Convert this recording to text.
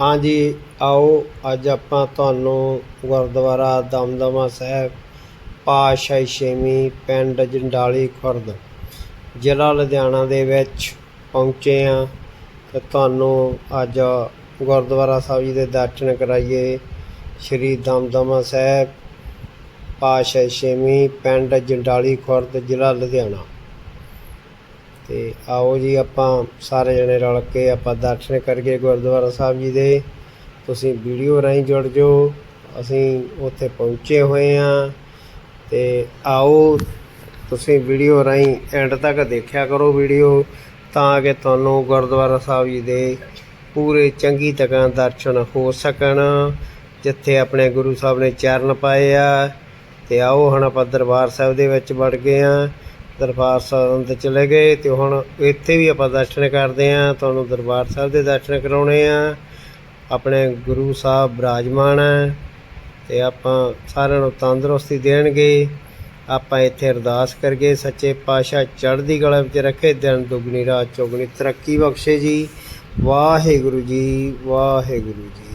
ਹਾਂਜੀ, ਆਓ, ਅੱਜ ਆਪਾਂ ਤੁਹਾਨੂੰ ਗੁਰਦੁਆਰਾ ਦਮਦਮਾ ਸਾਹਿਬ, ਪਾਤਸ਼ਾਹੀ ਛੇਵੀਂ ਪਿੰਡ ਜੰਡਾਲੀ ਖੁਰਦ, ਜ਼ਿਲ੍ਹਾ ਲੁਧਿਆਣਾ ਦੇ ਵਿੱਚ ਪਹੁੰਚੇ ਹਾਂ ਤੇ ਤੁਹਾਨੂੰ ਅੱਜ ਗੁਰਦੁਆਰਾ ਸਾਹਿਬ ਜੀ ਦੇ ਦਰਸ਼ਨ ਕਰਾਈਏ। ਸ਼੍ਰੀ ਦਮਦਮਾ ਸਾਹਿਬ, ਪਾਤਸ਼ਾਹੀ ਛੇਵੀਂ ਪਿੰਡ ਜੰਡਾਲੀ ਖੁਰਦ, ਜ਼ਿਲ੍ਹਾ ਲੁਧਿਆਣਾ। ਤੇ ਆਓ ਜੀ ਆਪਾਂ ਸਾਰੇ ਜਣੇ ਰਲ ਕੇ ਆਪਾਂ ਦਰਸ਼ਨ ਕਰੀਏ ਗੁਰਦੁਆਰਾ ਸਾਹਿਬ ਜੀ ਦੇ। ਤੁਸੀਂ ਵੀਡੀਓ ਰਾਹੀਂ ਜੁੜ ਜਾਓ। ਅਸੀਂ ਉੱਥੇ ਪਹੁੰਚੇ ਹੋਏ ਹਾਂ। ਤੇ ਆਓ, ਤੁਸੀਂ ਵੀਡੀਓ ਰਾਹੀਂ ਐਂਡ ਤੱਕ ਦੇਖਿਆ ਕਰੋ ਵੀਡੀਓ, ਤਾਂ ਕਿ ਤੁਹਾਨੂੰ ਗੁਰਦੁਆਰਾ ਸਾਹਿਬ ਜੀ ਦੇ ਪੂਰੇ ਚੰਗੀ ਤਰ੍ਹਾਂ ਦਰਸ਼ਨ ਹੋ ਸਕਣ, ਜਿੱਥੇ ਆਪਣੇ ਗੁਰੂ ਸਾਹਿਬ ਨੇ ਚਰਨ ਪਾਏ ਆ। ਤੇ ਆਓ, ਹੁਣ ਆਪਾਂ ਦਰਬਾਰ ਸਾਹਿਬ ਦੇ ਵਿੱਚ ਵੜ ਗਏ ਆ ਦਰਬਾਰ ਸਾਹਿਬ ਅੰਦਰ ਚਲੇ ਗਏ ਤੇ ਹੁਣ ਇੱਥੇ ਵੀ ਆਪਾਂ ਦਰਸ਼ਨ ਕਰਦੇ ਆ ਤੁਹਾਨੂੰ ਦਰਬਾਰ ਸਾਹਿਬ ਦੇ ਦਰਸ਼ਨ ਕਰਾਉਣੇ ਆ ਆਪਣੇ ਗੁਰੂ ਸਾਹਿਬ ਬਿਰਾਜਮਾਨ ਹੈ ਤੇ ਆਪਾਂ ਸਾਰਿਆਂ ਨੂੰ ਤੰਦਰੁਸਤੀ ਦੇਣਗੇ। ਆਪਾਂ ਇੱਥੇ ਅਰਦਾਸ ਕਰਗੇ ਸੱਚੇ ਪਾਤਸ਼ਾਹ ਚੜ੍ਹਦੀ ਕਲਾ ਵਿੱਚ ਰੱਖੇ, ਦਿਨ ਦੁਗਣੀ, ਰਾਤ ਚੌਗਣੀ। ਤਰੱਕੀ ਬਖਸ਼ੇ ਜੀ। ਵਾਹਿਗੁਰੂ ਜੀ ਵਾਹਿਗੁਰੂ ਜੀ।